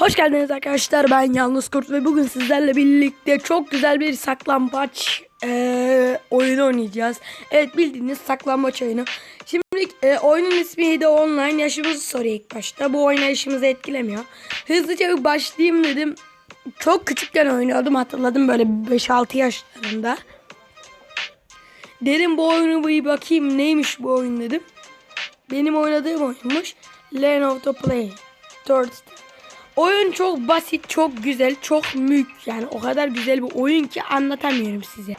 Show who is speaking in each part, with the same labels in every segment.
Speaker 1: Hoş geldiniz arkadaşlar. Ben Yalnız Kurt ve bugün sizlerle birlikte çok güzel bir saklambaç eee, oyunu oynayacağız. Evet bildiğiniz saklambaç oyunu. Şimdi eee, oyunun ismi de online. Yaşımızı soruyor ilk başta. Bu oynayışımızı etkilemiyor. Hızlıca bir başlayayım dedim. Çok küçükken oynuyordum hatırladım böyle 5-6 yaşlarında. Dedim bu oyunu bir bakayım neymiş bu oyun dedim. Benim oynadığım oyunmuş. Learn how to play. Third Oyun çok basit, çok güzel, çok mük. Yani o kadar güzel bir oyun ki anlatamıyorum size.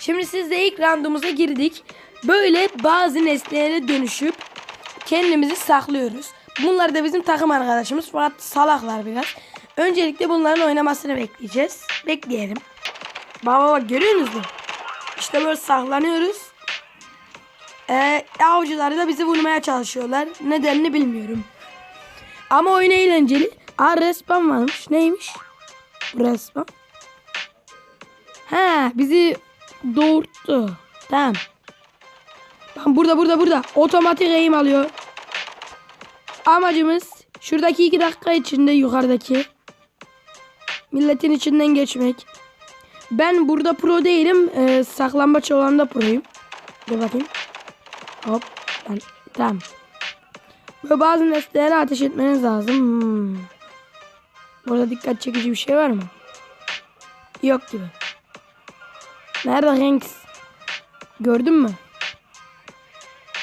Speaker 1: Şimdi sizle ilk randomuza girdik. Böyle bazı nesnelere dönüşüp kendimizi saklıyoruz. Bunlar da bizim takım arkadaşımız fakat salaklar biraz. Öncelikle bunların oynamasını bekleyeceğiz. Bekleyelim. Baba bak görüyor musunuz? İşte böyle saklanıyoruz. Ee, avcılar da bizi vurmaya çalışıyorlar. Nedenini bilmiyorum. Ama oyun eğlenceli. Aa respawn varmış. Neymiş? Respawn. Ha bizi doğurttu. Tamam. Ben burada burada burada. Otomatik eğim alıyor. Amacımız şuradaki iki dakika içinde yukarıdaki milletin içinden geçmek. Ben burada pro değilim. Ee, saklambaç olan da proyum. Dur bakayım. Hop. Ben, tamam. Böyle bazı nesnelere ateş etmeniz lazım. Hmm. Burada dikkat çekici bir şey var mı? Yok gibi. Nerede Hanks? Gördün mü?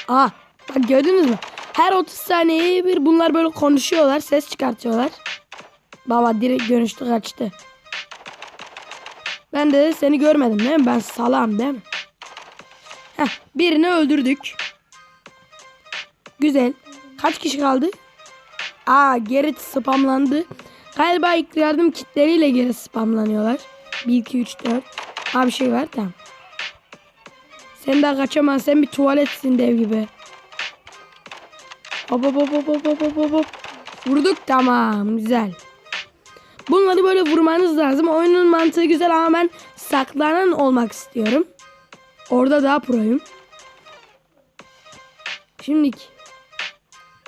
Speaker 1: Aa, bak gördünüz mü? Her 30 saniyeye bir bunlar böyle konuşuyorlar, ses çıkartıyorlar. Baba direkt dönüştü kaçtı. Ben de seni görmedim değil mi? Ben salam değil mi? Heh, birini öldürdük. Güzel. Kaç kişi kaldı? Aa Gerrit spamlandı. Galiba ilk yardım kitleriyle geri spamlanıyorlar. 1, 2, 3, 4. Aa bir şey var tamam. Sen daha kaçamazsın. Sen bir tuvaletsin dev gibi. Hop hop hop hop hop hop hop hop. Vurduk tamam güzel. Bunları böyle vurmanız lazım. Oyunun mantığı güzel ama ben saklanan olmak istiyorum. Orada daha proyum. Şimdiki.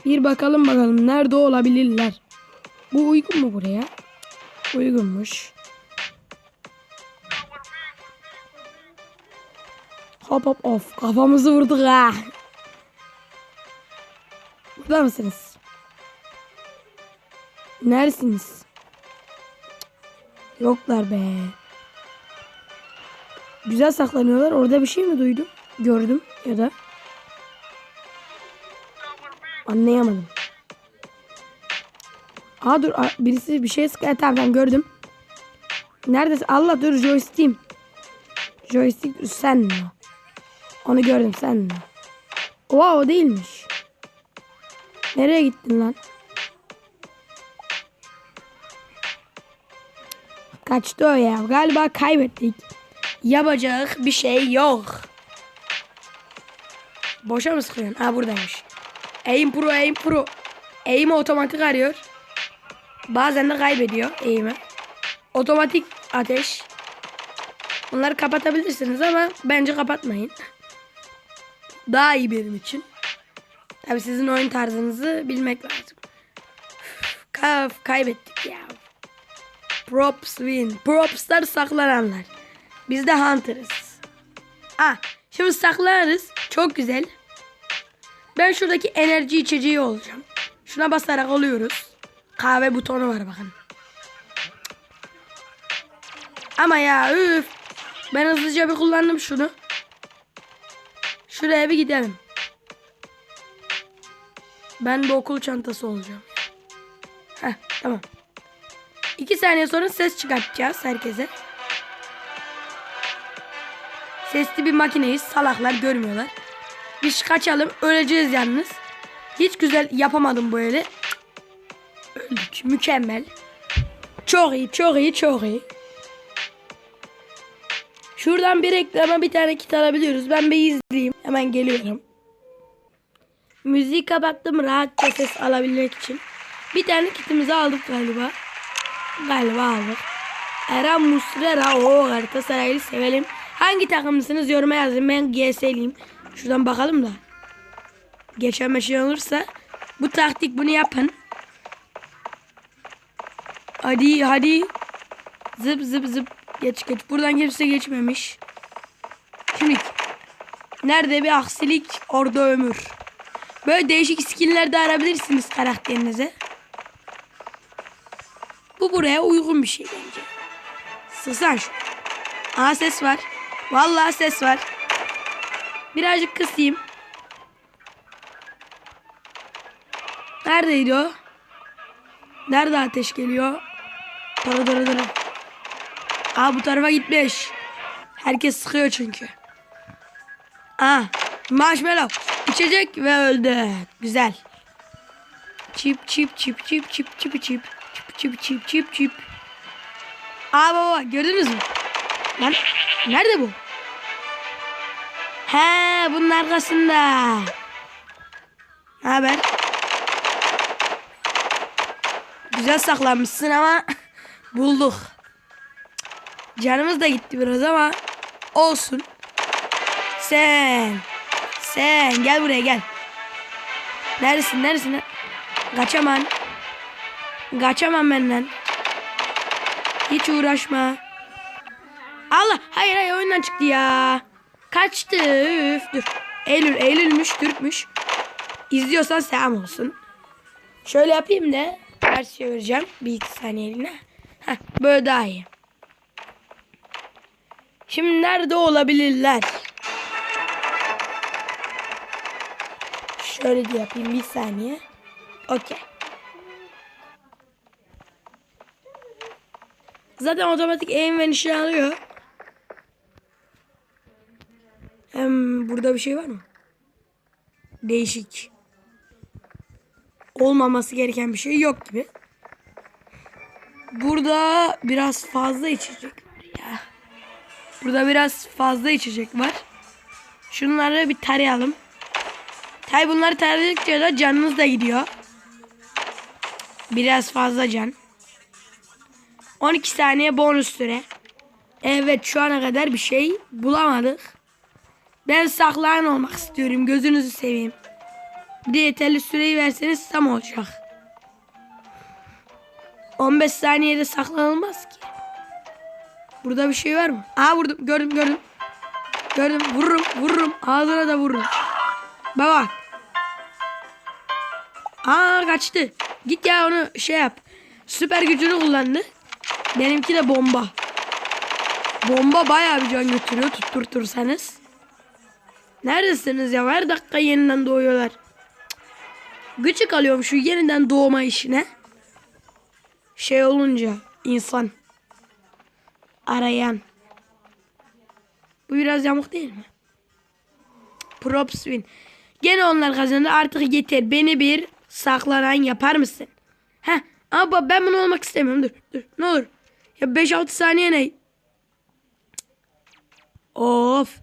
Speaker 1: Bir bakalım bakalım nerede olabilirler. Bu uygun mu buraya? Uygunmuş. Hop hop of kafamızı vurduk ha. Burada mısınız? Neredesiniz? Yoklar be. Güzel saklanıyorlar. Orada bir şey mi duydum? Gördüm ya da. Anlayamadım. Aa dur birisi bir şey sıkıyor. Tamam tamam gördüm. Neredesin? Allah dur joystick'im. Joystick sen mi? Onu gördüm sen mi? Oha o değilmiş. Nereye gittin lan? Kaçtı o ya. Galiba kaybettik. Yapacak bir şey yok. Boşa mı sıkıyorsun? Ha buradaymış. Aim Pro, Aim Pro. Aim'i otomatik arıyor. Bazen de kaybediyor aim'i. Otomatik ateş. Bunları kapatabilirsiniz ama bence kapatmayın. Daha iyi benim için. Tabi sizin oyun tarzınızı bilmek lazım. Kaf kaybettik ya. Props win. Propslar saklananlar. Biz de hunter'ız. Ah, şimdi saklanırız. Çok güzel. Ben şuradaki enerji içeceği olacağım. Şuna basarak alıyoruz. Kahve butonu var bakın. Ama ya üf. Ben hızlıca bir kullandım şunu. Şuraya bir gidelim. Ben bir okul çantası olacağım. Heh tamam. İki saniye sonra ses çıkartacağız herkese. Sesli bir makineyiz. Salaklar görmüyorlar. Biz kaçalım. Öleceğiz yalnız. Hiç güzel yapamadım böyle. Öldük. Mükemmel. Çok iyi, çok iyi, çok iyi. Şuradan bir reklama bir tane kit alabiliyoruz. Ben bir izleyeyim. Hemen geliyorum. Müziği kapattım rahatça ses alabilmek için. Bir tane kitimizi aldık galiba. Galiba aldık. Eren Muslera o Galatasaray'ı sevelim. Hangi takımlısınız yoruma yazın. Ben GS'liyim. Şuradan bakalım da. Geçen şey olursa bu taktik bunu yapın. Hadi hadi. Zıp zıp zıp. Geç geç. Buradan kimse geçmemiş. Şimdi nerede bir aksilik orada ömür. Böyle değişik skinler de arabilirsiniz karakterinize. Bu buraya uygun bir şey bence. Sıksan şu. Aa ses var. Vallahi ses var. Birazcık kısayım. Neredeydi o? Nerede ateş geliyor? Dara dara dara. Aa bu tarafa gitmiş. Herkes sıkıyor çünkü. Aa marshmallow. İçecek ve öldü. Güzel. Çip çip çip çip çip çip çip. Çip çip çip çip çip. Aa baba gördünüz mü? Lan nerede bu? He bunun arkasında. Ne haber? Güzel saklanmışsın ama bulduk. Canımız da gitti biraz ama olsun. Sen. Sen gel buraya gel. Neredesin neredesin? Kaçamam. Kaçamam benden. Hiç uğraşma. Allah hayır hayır oyundan çıktı ya. Kaçtı. Üf, dur. Eylül Eylül'müş Türkmüş. İzliyorsan selam olsun. Şöyle yapayım da ters çevireceğim. Bir iki saniyeliğine. Heh, böyle daha iyi. Şimdi nerede olabilirler? Şöyle de yapayım bir saniye. Okey. Zaten otomatik aim ve nişan alıyor. Burada bir şey var mı? Değişik. Olmaması gereken bir şey yok gibi. Burada biraz fazla içecek var ya. Burada biraz fazla içecek var. Şunları bir tarayalım. Tabi bunları taradıkça da canınız da gidiyor. Biraz fazla can. 12 saniye bonus süre. Evet şu ana kadar bir şey bulamadık. Ben saklayan olmak istiyorum. Gözünüzü seveyim. Bir de yeterli süreyi verseniz tam olacak. 15 saniyede saklanılmaz ki. Burada bir şey var mı? Aa vurdum gördüm gördüm. Gördüm vururum vururum ağzına da vururum. Bak. Aa kaçtı. Git ya onu şey yap. Süper gücünü kullandı. Benimki de bomba. Bomba bayağı bir can götürüyor tutturtursanız. Neredesiniz ya? Her dakika yeniden doğuyorlar. Cık. Gıcık alıyorum şu yeniden doğma işine. Şey olunca insan. Arayan. Bu biraz yamuk değil mi? Props win. Gene onlar kazandı. Artık yeter. Beni bir saklanan yapar mısın? Heh. Ama ben bunu olmak istemiyorum. Dur. Dur. Ne olur. Ya 5-6 saniye ne? Of.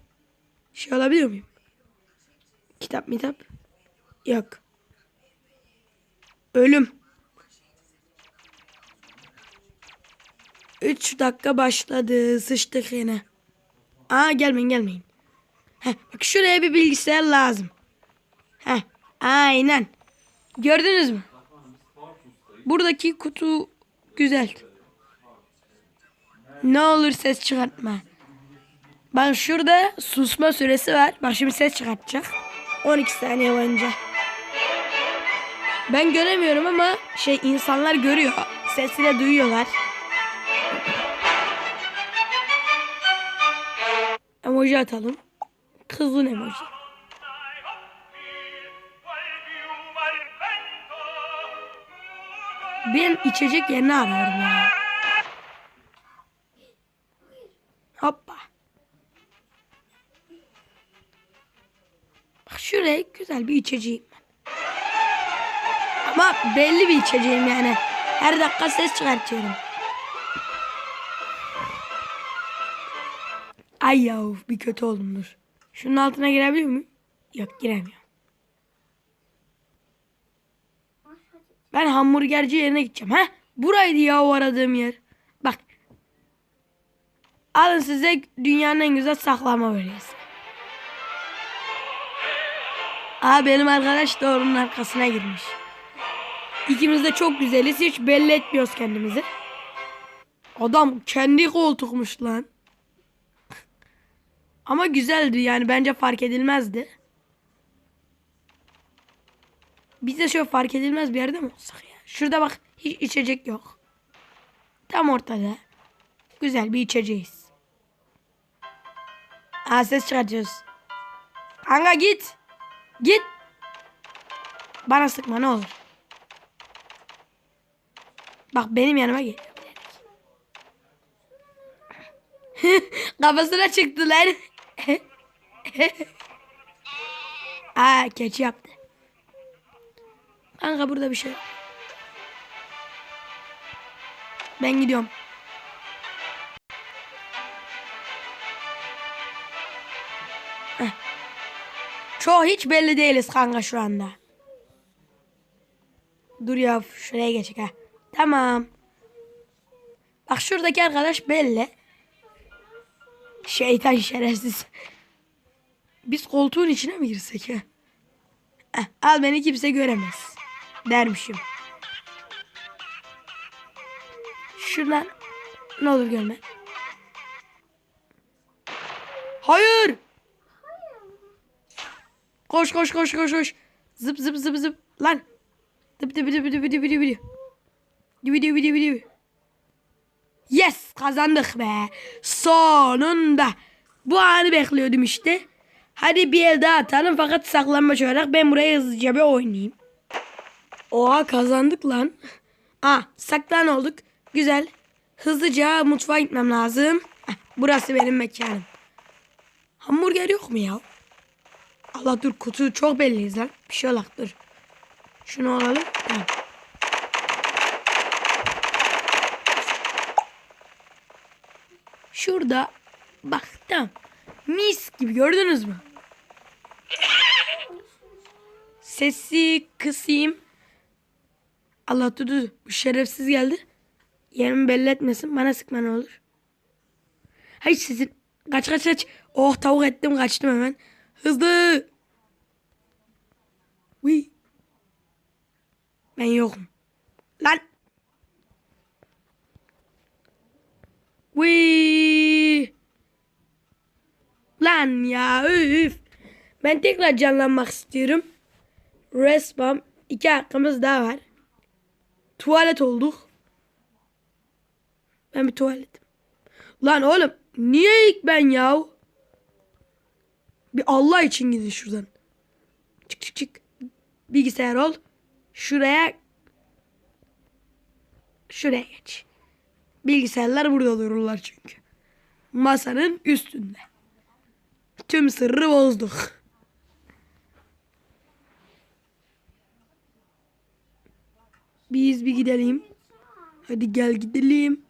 Speaker 1: Şey alabiliyor muyum? Kitap mitap. Yok. Ölüm. 3 dakika başladı. Sıçtık yine. Aa gelmeyin gelmeyin. Heh, bak şuraya bir bilgisayar lazım. Heh, aynen. Gördünüz mü? Buradaki kutu güzel. Ne olur ses çıkartma. Bak şurada susma süresi var. Bak ses çıkartacak. 12 saniye boyunca. Ben göremiyorum ama şey insanlar görüyor. Sesi de duyuyorlar. Emoji atalım. Kızgın emoji. Ben içecek yerini arıyorum ya. Güzel bir içeceğim. Ama belli bir içeceğim yani. Her dakika ses çıkartıyorum. Ay yav bir kötü oldum dur. Şunun altına girebiliyor muyum? Yok giremiyorum. Ben hamburgerci yerine gideceğim. Ha? Buraydı ya o aradığım yer. Bak. Alın size dünyanın en güzel saklama bölgesi. Aa benim arkadaş da onun arkasına girmiş. İkimiz de çok güzeliz. Hiç belli etmiyoruz kendimizi. Adam kendi koltukmuş lan. Ama güzeldi yani bence fark edilmezdi. Biz de şöyle fark edilmez bir yerde mi olsak ya? Şurada bak hiç içecek yok. Tam ortada. Güzel bir içeceğiz. Aa ses çıkartıyoruz. Kanka git. Git. Bana sıkma ne olur. Bak benim yanıma gel. Kafasına çıktılar. Aa keçi yaptı. Kanka burada bir şey. Ben gidiyorum. Çoğu hiç belli değiliz kanka şu anda. Dur ya şuraya geçek ha. Tamam. Bak şuradaki arkadaş belli. Şeytan şerefsiz. Biz koltuğun içine mi girsek ha? Heh, al beni kimse göremez. Dermişim. Şuradan ne olur görme. Hayır. Koş koş koş koş koş. Zıp zıp zıp zıp. Lan. Dıp dıp dıp dıp dıp. Dibi dibi dibi dibi. Yes kazandık be. Sonunda. Bu anı bekliyordum işte. Hadi bir el daha atalım fakat saklanmaç olarak ben buraya hızlıca bir oynayayım. Oha kazandık lan. Aa saklan olduk. Güzel. Hızlıca mutfağa gitmem lazım. Heh, burası benim mekanım. Hamburger yok mu ya? Allah dur kutu çok belliyiz lan. Bir şey olak dur. Şunu alalım. Tamam. Şurada bak tamam. Mis gibi gördünüz mü? Sesi kısayım. Allah dur. Bu şerefsiz geldi. Yerimi belli etmesin. Bana sıkma ne olur. Hayır sizin. Kaç kaç kaç. Oh tavuk ettim kaçtım hemen. Hızlı. Uy. Ben yokum. Lan. Uy. Lan ya üf. Ben tekrar canlanmak istiyorum. Respawn. iki hakkımız daha var. Tuvalet olduk. Ben bir tuvaletim. Lan oğlum niye ilk ben ya? Bir Allah için gidin şuradan. Çık çık çık. Bilgisayar ol. Şuraya şuraya geç. Bilgisayarlar burada dururlar çünkü. Masanın üstünde. Tüm sırrı bozduk. Biz bir gidelim. Hadi gel gidelim.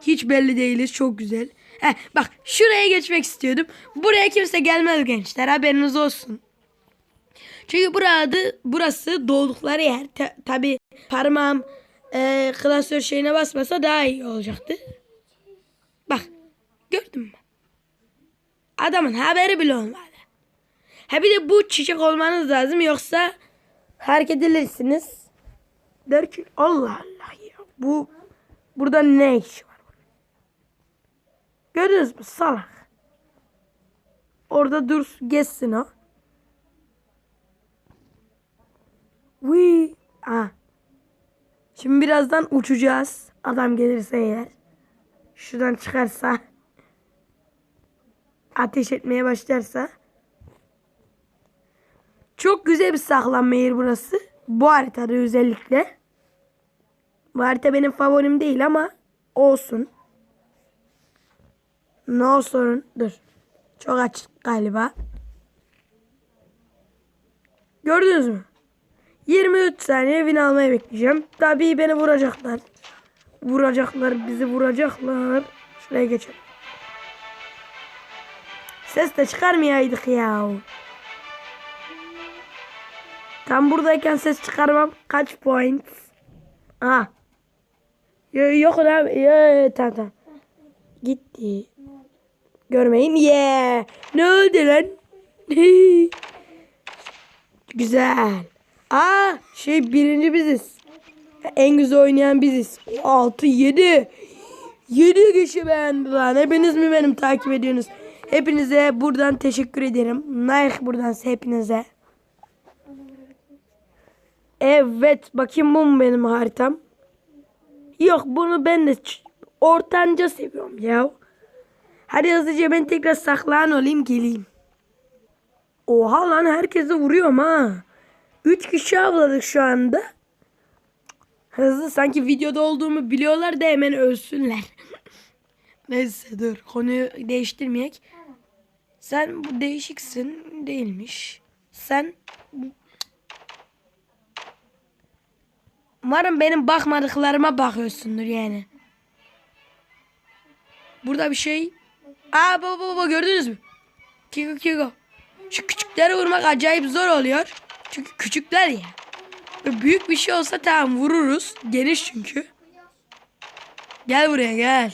Speaker 1: Hiç belli değiliz. Çok güzel. Heh, bak şuraya geçmek istiyordum. Buraya kimse gelmez gençler. Haberiniz olsun. Çünkü burada burası doğdukları yer. Ta- Tabi parmağım e, klasör şeyine basmasa daha iyi olacaktı. Bak gördün mü? Adamın haberi bile olmadı. Ha bir de bu çiçek olmanız lazım yoksa hareket edilirsiniz. Der ki Allah Allah ya bu burada ne iş var? Gördünüz mü salak. Orada dur geçsin o. Wii. Ah. Şimdi birazdan uçacağız. Adam gelirse eğer. Şuradan çıkarsa. Ateş etmeye başlarsa. Çok güzel bir saklanma yeri burası. Bu haritada özellikle. Bu harita benim favorim değil ama olsun. No sorun. Dur. Çok açık galiba. Gördünüz mü? 23 saniye win almayı bekleyeceğim. Tabii beni vuracaklar. Vuracaklar. Bizi vuracaklar. Şuraya geçelim. Ses de çıkarmayaydık ya. Tam buradayken ses çıkarmam. Kaç point? Aha. Yo, yok lan. Yo, tamam tamam. Gitti. Görmeyin. Yeah. Ne oldu lan? Güzel. Aa şey birinci biziz. En güzel oynayan biziz. 6 7 7 kişi beğendi lan. Hepiniz mi benim takip ediyorsunuz? Hepinize buradan teşekkür ederim. Like buradan hepinize. Evet. Bakayım bu mu benim haritam? Yok bunu ben de ortanca seviyorum ya. Hadi hızlıca ben tekrar saklan olayım geleyim. Oha lan herkese vuruyorum ha. 3 kişi avladık şu anda. Hızlı sanki videoda olduğumu biliyorlar da hemen ölsünler. Neyse dur konuyu değiştirmeyek. Sen bu değişiksin değilmiş. Sen Umarım benim bakmadıklarıma bakıyorsundur yani. Burada bir şey. Aa baba baba gördünüz mü? Kiko Kiko. Şu küçükleri vurmak acayip zor oluyor. Çünkü küçükler ya. Büyük bir şey olsa tamam vururuz. Geniş çünkü. Gel buraya gel.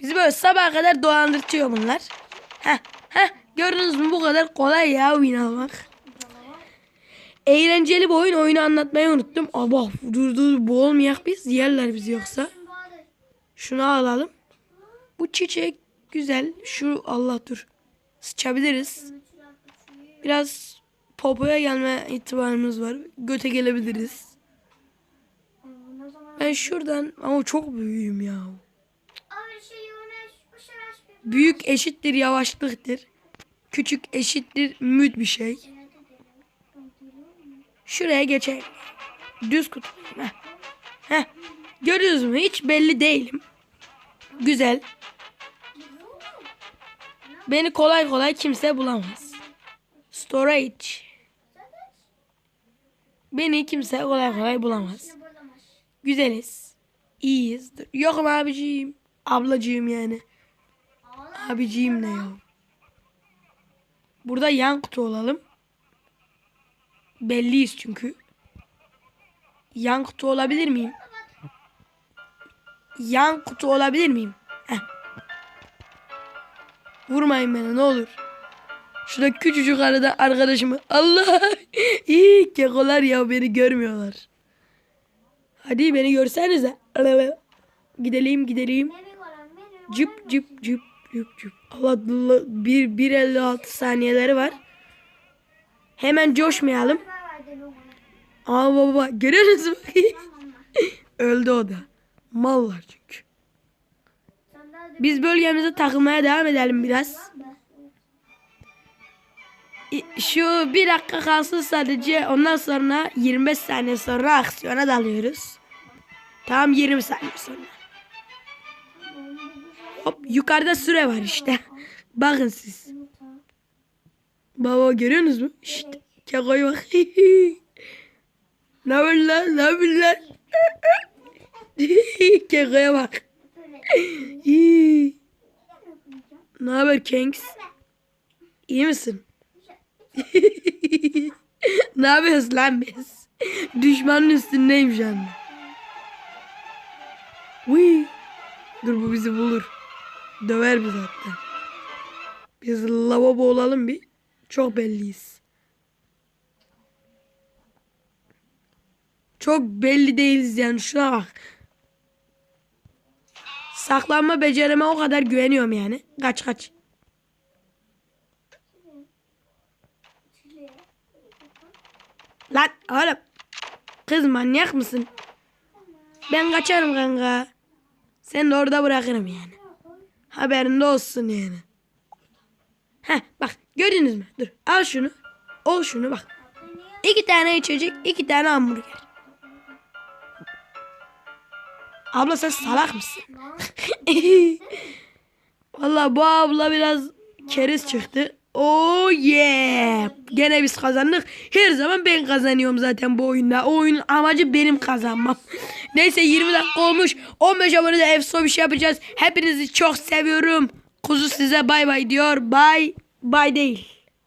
Speaker 1: Bizi böyle sabaha kadar dolandırtıyor bunlar. Heh, heh, gördünüz mü bu kadar kolay ya win almak. Eğlenceli bir oyun. Oyunu anlatmayı unuttum. Aba dur dur boğulmayak biz. Yerler bizi yoksa. Şunu alalım. Bu çiçek güzel. Şu Allah dur. Sıçabiliriz. Biraz popoya gelme itibarımız var. Göte gelebiliriz. Ben şuradan ama çok büyüğüm ya. Büyük eşittir yavaşlıktır. Küçük eşittir müt bir şey. Şuraya geçelim. Düz kutu. Heh. Heh. Görüyoruz mu? Hiç belli değilim. Güzel. Beni kolay kolay kimse bulamaz. Storage. Beni kimse kolay kolay bulamaz. Güzeliz. İyiyiz. Yokum abiciğim. Ablacığım yani. Abiciğim ne ya? Burada yan kutu olalım. Belliyiz çünkü. Yan kutu olabilir miyim? Yan kutu olabilir miyim? Vurmayın beni ne olur. Şurada küçücük arada arkadaşımı. Allah! İyi kekolar ya beni görmüyorlar. Hadi beni görsenize. Gidelim gidelim. Cıp cıp cıp cıp cıp. Allah Allah. Bir, 1.56 saniyeleri var. Hemen coşmayalım. Aa baba görüyorsunuz? Öldü o da. Mallar çünkü. Biz bölgemize takılmaya devam edelim biraz. Şu bir dakika kalsın sadece. Ondan sonra 25 saniye sonra aksiyona dalıyoruz. Tam 20 saniye sonra. Hop yukarıda süre var işte. Bakın siz. Baba görüyorsunuz mu? Şşt. Keko'ya bak. ne haber lan? Ne haber lan? Keko'ya bak. Ne haber Kengs? İyi misin? ne yapıyoruz lan biz? Düşmanın üstündeyim şu anda. Uy. Dur bu bizi bulur. Döver bizi hatta. Biz lavabo olalım bir. Çok belliyiz. Çok belli değiliz yani şuna bak. Saklanma becerime o kadar güveniyorum yani. Kaç kaç. Lan oğlum. Kız manyak mısın? Ben kaçarım kanka. Sen de orada bırakırım yani. Haberinde olsun yani. Heh bak gördünüz mü? Dur al şunu. Ol şunu bak. İki tane içecek, iki tane hamburger. Abla sen salak mısın? Vallahi bu abla biraz keriz çıktı. Oh yeah. Gene biz kazandık. Her zaman ben kazanıyorum zaten bu oyunda. O oyunun amacı benim kazanmam. Neyse 20 dakika olmuş. 15 abonede efso bir şey yapacağız. Hepinizi çok seviyorum. Kuzu size bay bay diyor. Bay bay değil.